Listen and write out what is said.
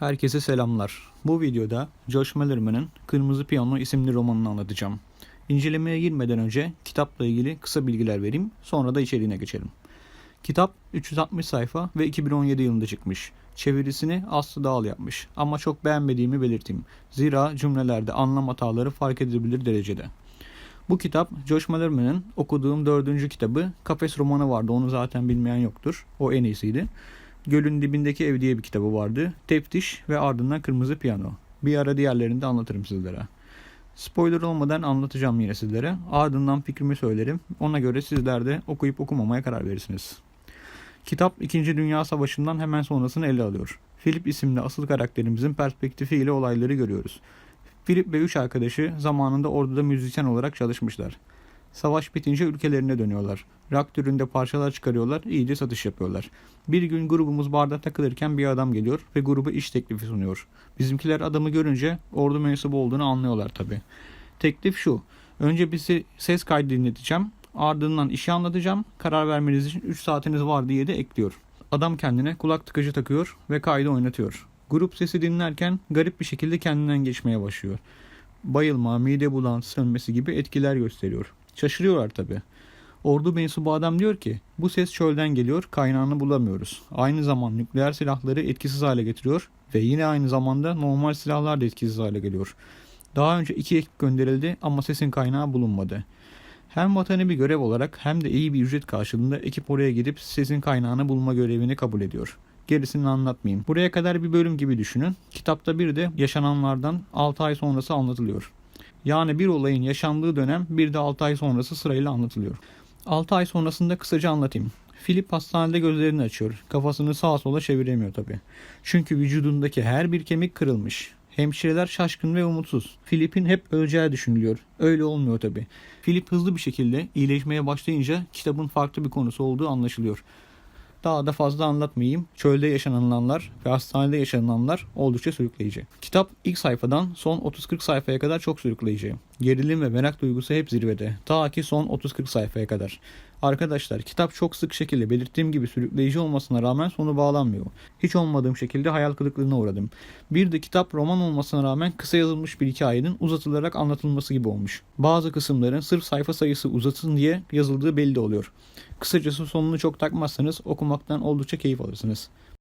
Herkese selamlar. Bu videoda Josh Malerman'ın Kırmızı Piyano isimli romanını anlatacağım. İncelemeye girmeden önce kitapla ilgili kısa bilgiler vereyim, sonra da içeriğine geçelim. Kitap 360 sayfa ve 2017 yılında çıkmış. Çevirisini Aslı Dağıl yapmış ama çok beğenmediğimi belirteyim. Zira cümlelerde anlam hataları fark edilebilir derecede. Bu kitap Josh Malerman'ın okuduğum dördüncü kitabı Kafes romanı vardı onu zaten bilmeyen yoktur. O en iyisiydi. Gölün dibindeki ev diye bir kitabı vardı. Teftiş ve ardından Kırmızı Piyano. Bir ara diğerlerini de anlatırım sizlere. Spoiler olmadan anlatacağım yine sizlere. Ardından fikrimi söylerim. Ona göre sizler de okuyup okumamaya karar verirsiniz. Kitap 2. Dünya Savaşı'ndan hemen sonrasını ele alıyor. Philip isimli asıl karakterimizin perspektifiyle olayları görüyoruz. Philip ve üç arkadaşı zamanında orduda müzisyen olarak çalışmışlar. Savaş bitince ülkelerine dönüyorlar. Rock türünde parçalar çıkarıyorlar, iyice satış yapıyorlar. Bir gün grubumuz barda takılırken bir adam geliyor ve gruba iş teklifi sunuyor. Bizimkiler adamı görünce ordu mensubu olduğunu anlıyorlar tabi. Teklif şu. Önce bizi ses kaydı dinleteceğim. Ardından işi anlatacağım. Karar vermeniz için 3 saatiniz var diye de ekliyor. Adam kendine kulak tıkacı takıyor ve kaydı oynatıyor. Grup sesi dinlerken garip bir şekilde kendinden geçmeye başlıyor. Bayılma, mide bulantısı sönmesi gibi etkiler gösteriyor. Şaşırıyorlar tabi. Ordu mensubu adam diyor ki bu ses çölden geliyor kaynağını bulamıyoruz. Aynı zaman nükleer silahları etkisiz hale getiriyor ve yine aynı zamanda normal silahlar da etkisiz hale geliyor. Daha önce iki ekip gönderildi ama sesin kaynağı bulunmadı. Hem vatani bir görev olarak hem de iyi bir ücret karşılığında ekip oraya gidip sesin kaynağını bulma görevini kabul ediyor. Gerisini anlatmayayım. Buraya kadar bir bölüm gibi düşünün. Kitapta bir de yaşananlardan 6 ay sonrası anlatılıyor. Yani bir olayın yaşandığı dönem bir de 6 ay sonrası sırayla anlatılıyor. 6 ay sonrasında kısaca anlatayım. Philip hastanede gözlerini açıyor. Kafasını sağa sola çeviremiyor tabi. Çünkü vücudundaki her bir kemik kırılmış. Hemşireler şaşkın ve umutsuz. Philip'in hep öleceği düşünülüyor. Öyle olmuyor tabi. Philip hızlı bir şekilde iyileşmeye başlayınca kitabın farklı bir konusu olduğu anlaşılıyor. Daha da fazla anlatmayayım. Çölde yaşananlar ve hastanede yaşananlar oldukça sürükleyici. Kitap ilk sayfadan son 30-40 sayfaya kadar çok sürükleyici. Gerilim ve merak duygusu hep zirvede. Ta ki son 30-40 sayfaya kadar. Arkadaşlar kitap çok sık şekilde belirttiğim gibi sürükleyici olmasına rağmen sonu bağlanmıyor. Hiç olmadığım şekilde hayal kırıklığına uğradım. Bir de kitap roman olmasına rağmen kısa yazılmış bir hikayenin uzatılarak anlatılması gibi olmuş. Bazı kısımların sırf sayfa sayısı uzatın diye yazıldığı belli oluyor. Kısacası sonunu çok takmazsanız okumaktan oldukça keyif alırsınız.